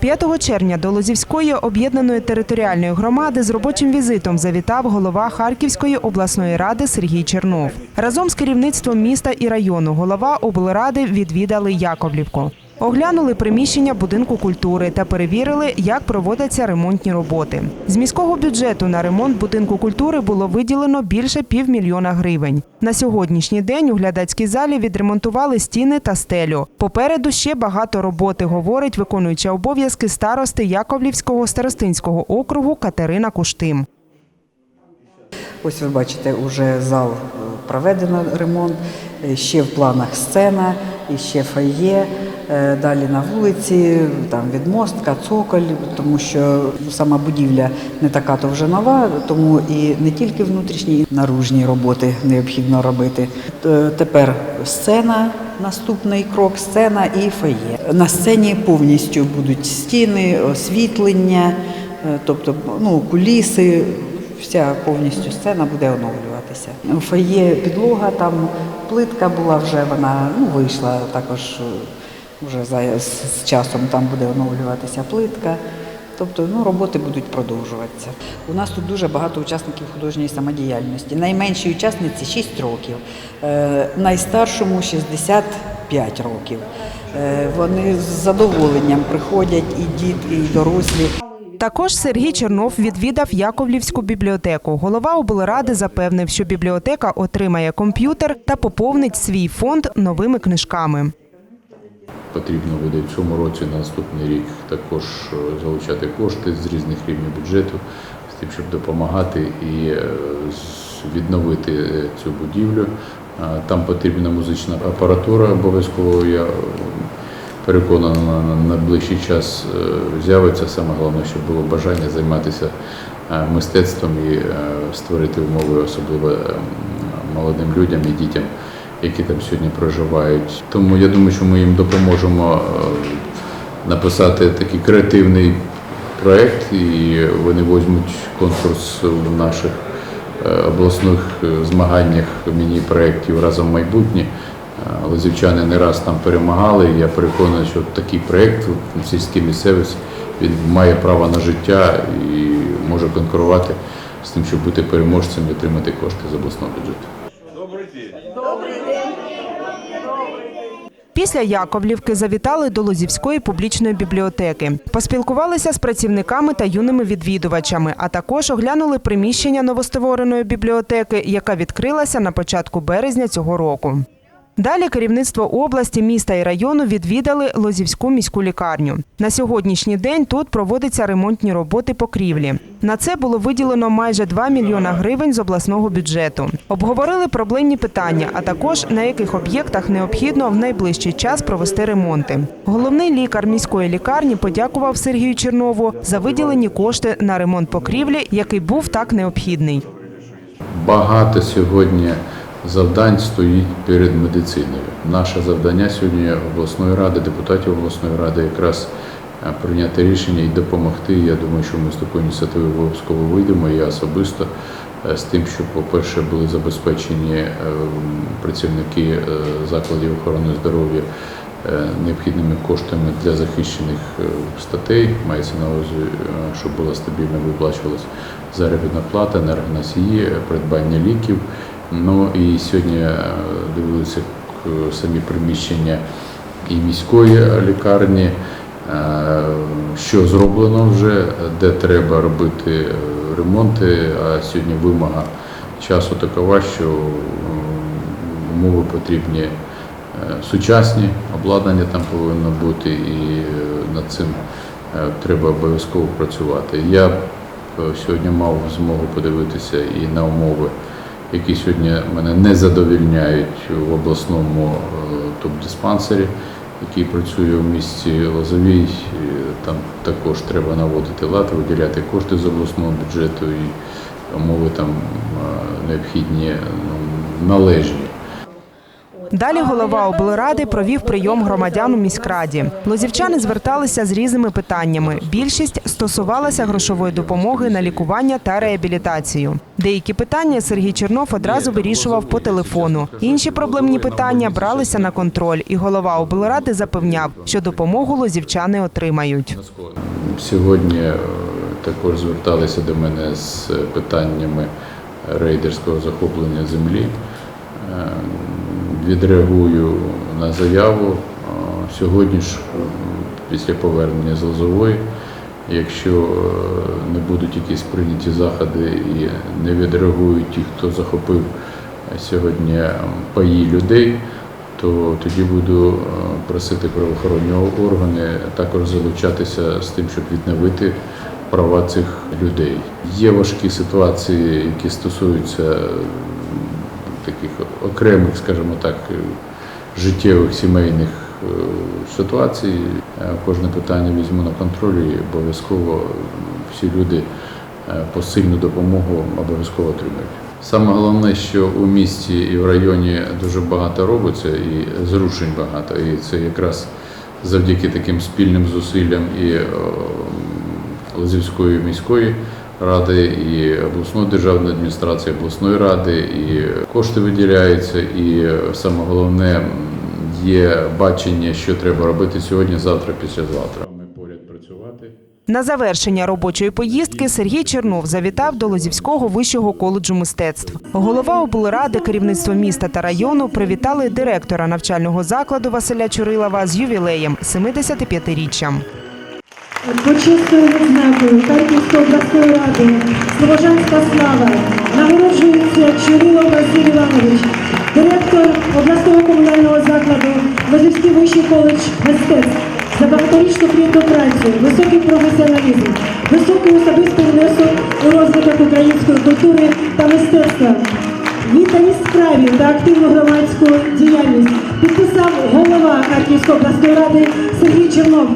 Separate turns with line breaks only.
5 червня до Лозівської об'єднаної територіальної громади з робочим візитом завітав голова Харківської обласної ради Сергій Чернов. Разом з керівництвом міста і району голова облради відвідали Яковлівку. Оглянули приміщення будинку культури та перевірили, як проводяться ремонтні роботи. З міського бюджету на ремонт будинку культури було виділено більше півмільйона гривень. На сьогоднішній день у глядацькій залі відремонтували стіни та стелю. Попереду ще багато роботи, говорить виконуюча обов'язки старости Яковлівського старостинського округу Катерина Куштим.
Ось ви бачите, вже зал е, проведено ремонт, е, ще в планах сцена, і ще фойє. Е, Далі на вулиці, там відмостка, цоколь, тому що сама будівля не така то вже нова, тому і не тільки внутрішні, і наружні роботи необхідно робити. Тепер сцена, наступний крок, сцена і фойє. На сцені повністю будуть стіни, освітлення, е, тобто ну, куліси, вся повністю сцена буде оновлюватися. Фоє підлога, там плитка була вже, вона ну, вийшла також е, вже за, з, часом там буде оновлюватися плитка. Тобто ну, роботи будуть продовжуватися. У нас тут дуже багато учасників художньої самодіяльності. Найменшій учасниці 6 років, е, найстаршому 65 років. Е, вони з задоволенням приходять і діти, і дорослі.
Також Сергій Чернов відвідав Яковлівську бібліотеку. Голова облради запевнив, що бібліотека отримає комп'ютер та поповнить свій фонд новими книжками.
Потрібно буде в цьому році на наступний рік також е, залучати кошти з різних рівнів бюджету, з тим, щоб допомагати і е, відновити е, цю будівлю. Там потрібна музична апаратура обов'язково. Я переконаний, на на найближчий час з'явиться. Саме головне, щоб було бажання займатися мистецтвом і створити умови, особливо е, молодим людям і дітям, які там сьогодні проживають. Тому я думаю, що ми їм допоможемо е, написати такий креативний проект, і вони візьмуть конкурс в наших е, обласних е, змаганнях міні-проєктів разом в майбутнє. Лозівчани не раз там перемагали. і Я переконаний, що такий проєкт в сільській місцевості він має право на життя і може конкурувати з тим, щоб бути переможцем і отримати кошти з обласного бюджету.
Після Яковлівки завітали до Лозівської публічної бібліотеки. Поспілкувалися з працівниками та юними відвідувачами, а також оглянули приміщення новоствореної бібліотеки, яка відкрилася на початку березня цього року. Далі керівництво області, міста і району відвідали Лозівську міську лікарню. На сьогоднішній день тут проводяться ремонтні роботи покрівлі. На це було виділено майже 2 мільйона гривень з обласного бюджету. Обговорили проблемні питання, а також на яких об'єктах необхідно в найближчий час провести ремонти. Головний лікар міської лікарні подякував Сергію Чернову за виділені кошти на ремонт покрівлі, який був так необхідний.
Багато сьогодні завдань стоїть перед медициною. Наше завдання сьогодні обласної ради, депутатів обласної ради, якраз е, прийняти рішення і допомогти. Я думаю, що ми з такою ініціативою обов'язково вийдемо. Я особисто е, з тим, щоб, по-перше, були забезпечені е, працівники закладів охорони здоров'я необхідними коштами для захищених статей. Мається на увазі, щоб була стабільно виплачувалась заробітна плата, енергоносії, придбання ліків. Ну і сьогодні е, дивилися самі приміщення і міської лікарні, е, що зроблено вже, де треба робити е, ремонти. А сьогодні вимога часу такова, що умови потрібні сучасні, обладнання там повинно бути, і над цим треба обов'язково працювати. Я сьогодні мав змогу подивитися і на умови, які сьогодні мене не задовільняють в обласному е, топ-диспансері, який працює в місті Лозовій. Там також треба наводити лад, виділяти кошти з обласного бюджету і умови там е, необхідні, ну, належні.
Далі голова облради провів прийом громадян у міськраді. Лозівчани зверталися з різними питаннями. Більшість стосувалася грошової допомоги на лікування та реабілітацію. Деякі питання Сергій Чернов одразу вирішував по телефону. Інші проблемні питання бралися на контроль, і голова облради запевняв, що допомогу лозівчани отримають.
Сьогодні е, також зверталися до мене з питаннями рейдерського захоплення землі. Відреагую на заяву. Сьогодні ж, після повернення з Лозової, якщо е, не будуть якісь прийняті заходи і не відреагують ті, хто захопив е, сьогодні паї людей, то тоді буду е, просити правоохоронні органи також залучатися з тим, щоб відновити права цих людей. Є важкі ситуації, які стосуються таких окремих, скажімо так, е, життєвих сімейних е, ситуацій. Е, Кожне питання візьму на контроль і обов'язково всі люди посильну допомогу обов'язково отримають. Саме головне, що у місті і в районі дуже багато робиться, і зрушень багато. І це якраз завдяки таким спільним зусиллям і Лозівської міської ради, і обласної державної адміністрації, обласної ради, і кошти виділяються, і саме головне є бачення, що треба робити сьогодні, завтра, післязавтра. Ми поряд працювати.
На завершення робочої поїздки Сергій Чернов завітав до Лозівського вищого коледжу мистецтв. Голова облради, керівництво міста та району привітали директора навчального закладу Василя Чурилова з ювілеєм 75-річчям.
Почесною відзнакою Харківської обласної ради Слобожанська слава нагороджується Чурилов Василь Іванович, директор обласного комунального закладу Лозівський вищий коледж мистецтв за багаторічну плідну працю, високий професіоналізм, високий особистий внесок у розвиток української культури та мистецтва. Відданість справі та активну громадську діяльність підписав голова Харківської обласної ради Сергій Чернов.